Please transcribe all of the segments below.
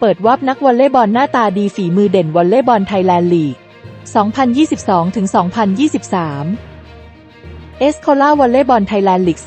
เปิดวับนักวอลเลย์บอลหน้าตาดีฝีมือเด่นวอลเลย์บอลไทยแลนด์ลีก 2022-2023 เอสโคล่าวอลเลย์บอลไทยแลนด์ลีก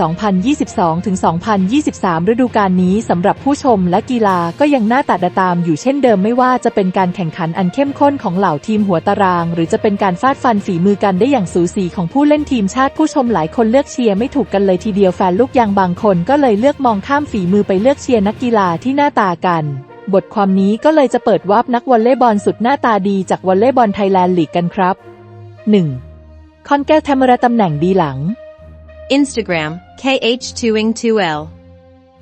2022-2023 ฤดูกาลนี้สำหรับผู้ชมและกีฬาก็ยังน่าตัดตามอยู่เช่นเดิมไม่ว่าจะเป็นการแข่งขันอันเข้มข้นของเหล่าทีมหัวตาราง หรือจะเป็นการฟาดฟันฝีมือกันได้อย่างสูสีของผู้เล่นทีมชาติผู้ชมหลายคนเลือกเชียร์ไม่ถูกกันเลยทีเดียวแฟนลูกยางบางคนก็เลยเลือกมองข้ามฝีมือไปเลือกเชียร์นักกีฬาที่หน้าตากัน บทความนี้ก็เลยจะเปิดวาบนักวอลเลย์บอลสุดหน้าตาดีจากวอลเลย์บอลไทยแลนด์ลีกกันครับ 1. คอนแก้วทมระตำแหน่งดีหลัง Instagram, KH2ing2L.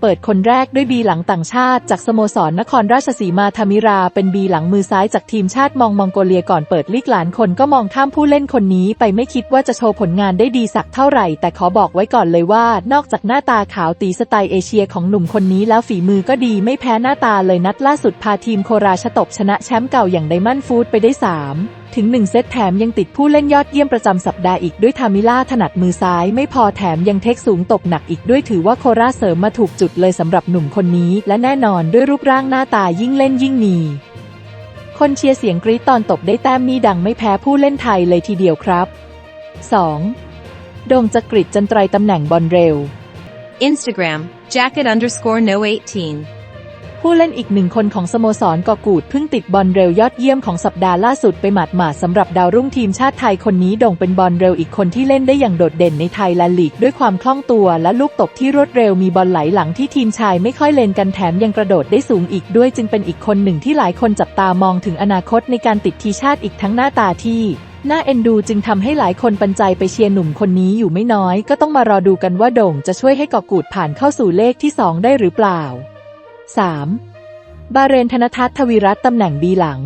เปิดคนแรกด้วยบีหลังต่างชาติ จากสโมสรนครราชสีมาธามิรา เป็นบีหลังมือซ้ายจากทีมชาติมองมองโกเลียก่อนเปิดลีกหลานคนก็มองข้ามผู้เล่นคนนี้ไปไม่คิดว่าจะโชว์ผลงานได้ดีสักเท่าไหร่ แต่ขอบอกไว้ก่อนเลยว่า นอกจากหน้าตาขาวตีสไตล์เอเชียของหนุ่มคนนี้แล้วฝีมือก็ดีไม่แพ้หน้าตาเลยนัดล่าสุดพาทีมโคราชตบชนะแชมป์เก่าอย่างไดมอนด์ฟูดไปได้ 3 ถึง 1 เซตแถมยังติดผู้เล่นยอดเยี่ยมประจำสัปดาห์อีกด้วยทามิล่าถนัดมือซ้ายไม่พอแถมยังเทคสูงตกหนักอีกด้วยถือว่าโคราชเสริมมาถูกจุดเลยสำหรับหนุ่มคนนี้ และแน่นอนด้วยรูปร่างหน้าตายิ่งเล่นยิ่งมีคนเชียร์เสียงกรี๊ดตอนตบได้แต้มนี่ดังไม่แพ้ผู้เล่นไทยเลยทีเดียวครับ 2. โด่งจักริดจันไตรตำแหน่งบอลเร็ว Instagram, jacket underscore no 18. ผู้เล่นอีกหนึ่งคนของสโมสรกอกูดเพิ่งติดบอลเร็วยอดเยี่ยมของสัปดาห์ล่าสุดไปหมาดหมาดสำหรับดาวรุ่งทีมชาติไทยคนนี้โด่งเป็นบอลเร็วอีกคนที่เล่นได้อย่างโดดเด่นในไทยแลนด์ลีก ด้วยความคล่องตัวและลูกตบที่รวดเร็วมีบอลไหลหลังที่ทีมชายไม่ค่อยเล่นกันแถมยังกระโดดได้สูงอีกด้วยจึงเป็นอีกคนหนึ่งที่หลายคนจับตามองถึงอนาคตในการติดทีชาติอีกทั้งหน้าตาที่น่าเอ็นดูจึงทำให้หลายคนปันใจไปเชียร์หนุ่มคนนี้อยู่ไม่น้อย ก็ต้องมารอดูกันว่าโด่งจะช่วยให้กอกูดผ่านเข้าสู่เลขที่ 2 ได้หรือเปล่า 3. บาเรนธนทัศน์ทวีรัตน์ตำแหน่งบีหลัง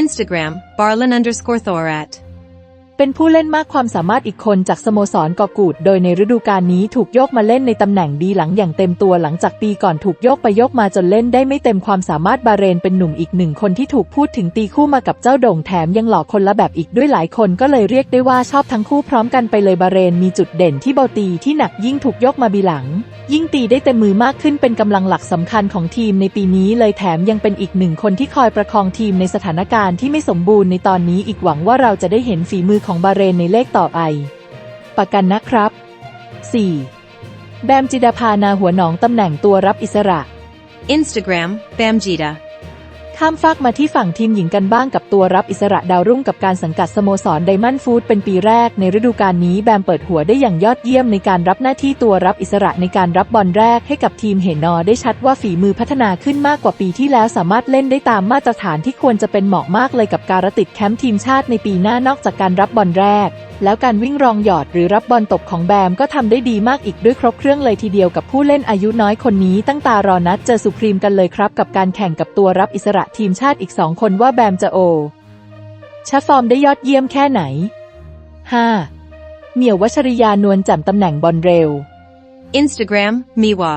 Instagram, barlin underscore thorat. เป็นผู้เล่นมากความสามารถอีกคนจากสโมสรกอกูด โดยในฤดูกาลนี้ถูกโยกมาเล่นในตำแหน่งดีหลังอย่างเต็มตัวหลังจากปีก่อนถูกโยกไปโยกมาจนเล่นได้ไม่เต็มความสามารถบาเรนเป็นหนุ่มอีกหนึ่งคนที่ถูกพูดถึงตีคู่มากับเจ้าโด่งแถมยังหล่อคนละแบบอีกด้วยหลายคนก็เลยเรียกได้ว่าชอบทั้งคู่พร้อมกันไปเลยบาเรนมีจุดเด่นที่เบาตีที่หนักยิ่งถูกยกมาบีหลัง ยิ่งตีได้เต็มมือมากขึ้นเป็นกำลังหลักสำคัญของทีมในปีนี้เลยแถมยังเป็นอีกหนึ่งคนที่คอยประคองทีมในสถานการณ์ที่ไม่สมบูรณ์ในตอนนี้อีกหวังว่าเราจะได้เห็นฝีมือของบาเรนในเลขต่อไปประกันนะครับ 4. แบมจิดาพานาหัวหนองตำแหน่งตัวรับอิสระ Instagram, bamjita. ข้ามฟากมาที่ฝั่งทีมหญิงกันบ้างกับตัวรับอิสระดาวรุ่งกับการสังกัดสโมสรไดมอนด์ฟู้ดเป็นปีแรกในฤดูกาลนี้แบมเปิดหัวได้อย่างยอดเยี่ยมในการรับหน้าที่ตัวรับอิสระในการรับบอลแรกให้กับทีมเฮนอได้ชัดว่าฝีมือพัฒนาขึ้นมากกว่าปีที่แล้วสามารถเล่นได้ตามมาตรฐานที่ควรจะเป็นเหมาะมากเลยกับการติดแคมป์ทีมชาติในปีหน้านอกจากการรับบอลแรก แล้วการวิ่งรองหยอดหรือรับบอลตบของแบมก็ทำได้ดีมากอีกด้วยครบเครื่องเลยทีเดียวกับผู้เล่นอายุน้อยคนนี้ตั้งตารอนัดเจอสุพรีมกันเลยครับ กับการแข่งกับตัวรับอิสระทีมชาติอีกสองคนว่าแบมจะโอชะฟอร์มได้ยอดเยี่ยมแค่ไหน 5. เหมียววัชริยานวลแจ่มตำแหน่งบอลเร็ว Instagram, miwa.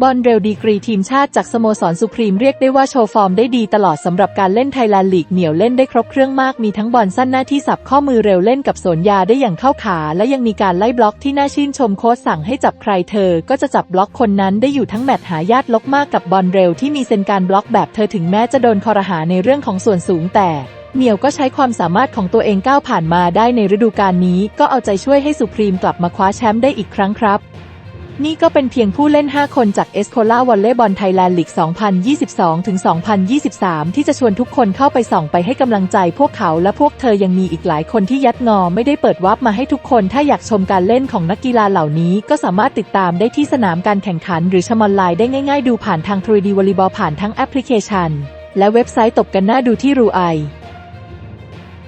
บอลเร็วดีกรีทีมชาติจากสโมสรสุพรีมเรียกได้ว่าโชว์ฟอร์มได้ดีตลอดสำหรับการเล่นไทยแลนด์ลีกเหนียวเล่นได้ครบเครื่องมากมีทั้งบอลสั้นหน้าที่สับข้อมือเร็วเล่นกับโสนยาได้อย่างเข้าขา และยังมีการไล่บล็อกที่น่าชื่นชมโค้ชสั่งให้จับใครเธอ ก็จะจับบล็อกคนนั้นได้อยู่ทั้งแมตช์หายาดลกมากกับบอลเร็วที่มีเซนการบล็อกแบบเธอถึงแม้จะโดนคอรหาในเรื่องของส่วนสูงแต่เหมียวก็ใช้ความสามารถของตัวเองก้าวผ่านมาได้ในฤดูกาลนี้ ก็เอาใจช่วยให้สุพรีมกลับมาคว้าแชมป์ได้อีกครั้งครับ นี่ก็เป็นเพียงผู้เล่น 5 คนจากเอสโคล่าวอลเลย์บอลไทยแลนด์ลีก 2022-2023 ที่จะชวนทุกคนเข้าไปส่องไปให้กำลังใจพวกเขาและพวกเธอยังมีอีกหลายคนที่ยัดงอไม่ได้เปิดวับมาให้ทุกคน ถ้าอยากชมการเล่นของนักกีฬาเหล่านี้ก็สามารถติดตามได้ที่สนามการแข่งขันหรือชมออนไลน์ได้ง่าย ๆ ดูผ่านทาง 3D วอลเลย์บอลผ่านทั้งแอปพลิเคชัน และเว็บไซต์ตบกันหน้าดูที่รูไอ